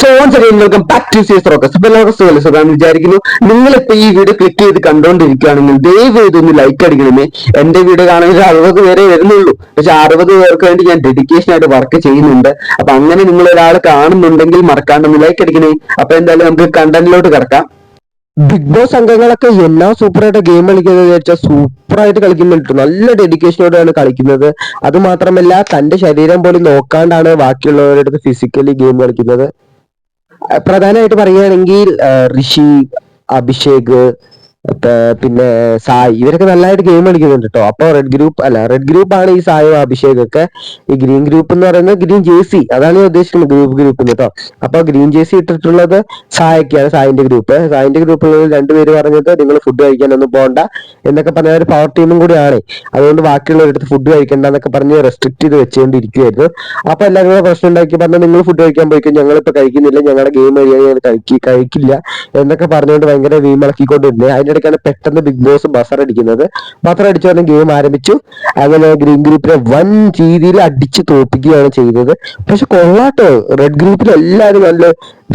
So welcome back to സുഖം വിചാരിക്കുന്നു. നിങ്ങളിപ്പോ ഈ വീഡിയോ ക്ലിക്ക് ചെയ്ത് കണ്ടോണ്ടിരിക്കുകയാണെങ്കിൽ ദയവ് ചെയ്തൊന്ന് ലൈക്ക് അടിക്കണമേ. എന്റെ വീഡിയോ കാണാൻ അറുപത് പേരെ വരുന്നുള്ളൂ. പക്ഷെ അറുപത് പേർക്ക് വേണ്ടി ഞാൻ ഡെഡിക്കേഷൻ ആയിട്ട് വർക്ക് ചെയ്യുന്നുണ്ട്. അപ്പൊ അങ്ങനെ നിങ്ങൾ ഒരാൾ കാണുന്നുണ്ടെങ്കിൽ മറക്കാണ്ടൊന്ന് ലൈക്ക് അടിക്കണേ. അപ്പൊ എന്തായാലും നമുക്ക് കണ്ടന്റിലോട്ട് കിടക്കാം. ബിഗ് ബോസ് അംഗങ്ങളൊക്കെ എല്ലാ സൂപ്പറായിട്ട് ഗെയിം കളിക്കുന്നത് വെച്ചാൽ സൂപ്പറായിട്ട് കളിക്കുന്നുണ്ട്. നല്ല ഡെഡിക്കേഷനോടെയാണ് കളിക്കുന്നത്. അത് മാത്രമല്ല തന്റെ ശരീരം പോലും നോക്കാണ്ടാണ് ബാക്കിയുള്ളവരുടെ ഫിസിക്കലി ഗെയിം കളിക്കുന്നത്. പ്രധാനമായിട്ട് പറയുകയാണെങ്കിൽ ഋഷി അഭിഷേക് പിന്നെ സായ് ഇവരൊക്കെ നല്ലതായിട്ട് ഗെയിം കളിക്കുന്നുണ്ട് കേട്ടോ അപ്പൊ റെഡ് ഗ്രൂപ്പ് അല്ല റെഡ് ഗ്രൂപ്പ് ആണ് ഈ സായും അഭിഷേക് ഒക്കെ ഈ ഗ്രീൻ ഗ്രൂപ്പ് എന്ന് പറയുന്നത് ഗ്രീൻ ജേസി അതാണ് ഞാൻ ഉദ്ദേശിക്കുന്നത് ഗ്രൂപ്പ് ഗ്രൂപ്പ് കേട്ടോ അപ്പൊ ഗ്രീൻ ജേസി ഇട്ടിട്ടുള്ളത് സായൊക്കെയാണ് സായിന്റെ ഗ്രൂപ്പ് സായിന്റെ ഗ്രൂപ്പിലുള്ള രണ്ടുപേര് പറഞ്ഞത് നിങ്ങൾ ഫുഡ് കഴിക്കാനൊന്നും പോകണ്ട എന്നൊക്കെ പറഞ്ഞ ഒരു പവർ ടീമും കൂടിയാണ്. അതുകൊണ്ട് ബാക്കിയുള്ളവരടുത്ത് ഫുഡ് കഴിക്കണ്ട എന്നൊക്കെ പറഞ്ഞ് റെസ്ട്രിക്ട് ചെയ്ത് വെച്ചുകൊണ്ടിരിക്കുവായിരുന്നു അപ്പൊ എല്ലാവരും കൂടെ പ്രശ്നം ഉണ്ടാക്കി പറഞ്ഞാൽ നിങ്ങൾ ഫുഡ് കഴിക്കാൻ പോയിക്കും ഞങ്ങളിപ്പോ കഴിക്കുന്നില്ല ഞങ്ങളുടെ ഗെയിം കഴിയാൻ കഴിക്കി കഴിക്കില്ല എന്നൊക്കെ പറഞ്ഞുകൊണ്ട് ഭയങ്കര വീമിളക്കിക്കൊണ്ടിരുന്നത് അതിന്റെ ഇടയ്ക്കാണ് പെട്ടെന്ന് ബിഗ് ബോസ് ബസർ അടിക്കുന്നത്. ബസർ അടിച്ചു പറഞ്ഞ ഗെയിം ആരംഭിച്ചു. അങ്ങനെ ഗ്രീൻ ഗ്രൂപ്പിനെ വൻ രീതിയിൽ അടിച്ചു തോപ്പിക്കുകയാണ് ചെയ്തത്. പക്ഷെ കൊള്ളാട്ടോ. റെഡ് ഗ്രൂപ്പിൽ എല്ലാവരും നല്ല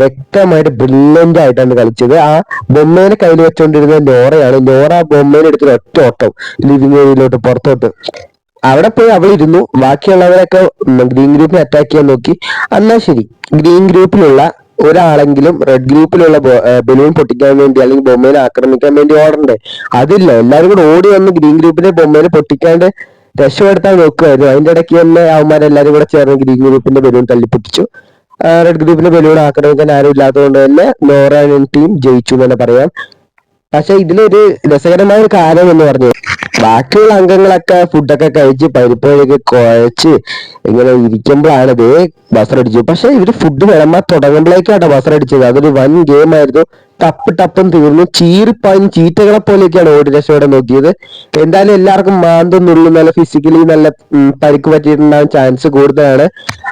വ്യക്തമായിട്ട് ബ്രില്യന്റ് ആയിട്ടാണ് കളിച്ചത്. ആ ബൊമ്മേനെ കയ്യിൽ വെച്ചുകൊണ്ടിരുന്ന നോറയാണ് നോറ ബൊമ്മേനെ എടുത്തിട്ട് ഒറ്റ ഓട്ടം. ലിവിംഗ് ഏരിയയിലോട്ട് പുറത്തോട്ട്. അവിടെ പോയി അവൾ ഇരുന്നു. ബാക്കിയുള്ളവരൊക്കെ ഗ്രീൻ ഗ്രൂപ്പിനെ അറ്റാക്ക് ചെയ്യാൻ നോക്കി. എന്നാ ശരി. ഗ്രീൻ ഗ്രൂപ്പിലുള്ള ഒരാളെങ്കിലും റെഡ് ഗ്രൂപ്പിലുള്ള ബലൂൺ പൊട്ടിക്കാൻ വേണ്ടി അല്ലെങ്കിൽ ബൊമ്മയിൽ ആക്രമിക്കാൻ വേണ്ടി ഓടണ്ടേ? അതില്ല. എല്ലാവരും കൂടെ ഓടി വന്ന് ഗ്രീൻ ഗ്രൂപ്പിന്റെ ബൊമ്മയിൽ പൊട്ടിക്കാണ്ട് രക്ഷപ്പെടുത്താൻ നോക്കുമായിരുന്നു അതിന്റെ ഇടയ്ക്ക് തന്നെ അവന്മാരെല്ലാരും കൂടെ ചേർന്ന് ഗ്രീൻ ഗ്രൂപ്പിന്റെ ബലൂൺ തല്ലിപ്പൊട്ടിച്ചു. റെഡ് ഗ്രൂപ്പിന്റെ ബലൂൺ ആക്രമിക്കാൻ ആരും ഇല്ലാത്തതുകൊണ്ട് തന്നെ നോറാനും ടീം ജയിച്ചു എന്ന് തന്നെ പറയാം. പക്ഷെ ഇതിലൊരു രസകരമായ ഒരു കാര്യം എന്ന് പറഞ്ഞു ബാക്കിയുള്ള അംഗങ്ങളൊക്കെ ഫുഡൊക്കെ കഴിച്ച് പരിപ്പൊക്കെ കുഴച്ച് ഇങ്ങനെ ഇരിക്കുമ്പോഴാണ് ഇത് ബസറടിച്ചു പക്ഷെ ഇവർ ഫുഡ് വിളമ്പാൻ തുടങ്ങുമ്പോഴേക്കാട്ടോ ബസറടിച്ചത് അതൊരു വൻ ഗെയിം ആയിരുന്നു. ടപ്പ് ടപ്പും തീർന്നു. ചീറിപ്പാഞ്ഞ് ചീറ്റകളെ പോലെയൊക്കെയാണ് ഓടി രക്ഷയോടെ നോക്കിയത്. എന്തായാലും എല്ലാവർക്കും മാന്തം നല്ല ഫിസിക്കലി നല്ല പരിക്ക് പറ്റിയിട്ടുണ്ടാകാൻ ചാൻസ് കൂടുതലാണ്.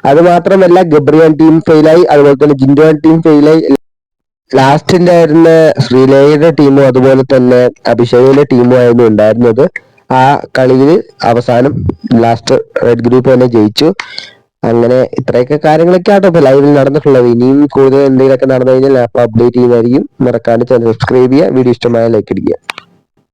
അത് മാത്രമല്ല ഗബ്രിയാൻ ടീം ഫെയിലായി അതുപോലെ തന്നെ ജിൻഡോൻ ടീം ഫെയിലായി ലാസ്റ്റ് ഉണ്ടായിരുന്ന ശ്രീലേഖയുടെ ടീമും അതുപോലെ തന്നെ അഭിഷേകിന്റെ ടീമും ആയിരുന്നു ഉണ്ടായിരുന്നത്. ആ കളിയിൽ അവസാനം ലാസ്റ്റ് റെഡ് ഗ്രൂപ്പ് തന്നെ ജയിച്ചു. അങ്ങനെ ഇത്രയൊക്കെ കാര്യങ്ങളൊക്കെ ആട്ടോ ഇപ്പൊ ലൈവിൽ നടന്നിട്ടുള്ളത്. ഇനിയും കൂടുതൽ എന്തെങ്കിലുമൊക്കെ നടന്നു കഴിഞ്ഞാൽ അപ്ഡേറ്റ് ചെയ്യുന്നതായിരിക്കും മറക്കാണ്ട് ചാനൽ സബ്സ്ക്രൈബ് ചെയ്യുക. വീഡിയോ ഇഷ്ടമായ ലൈക്ക് അടിക്കുക.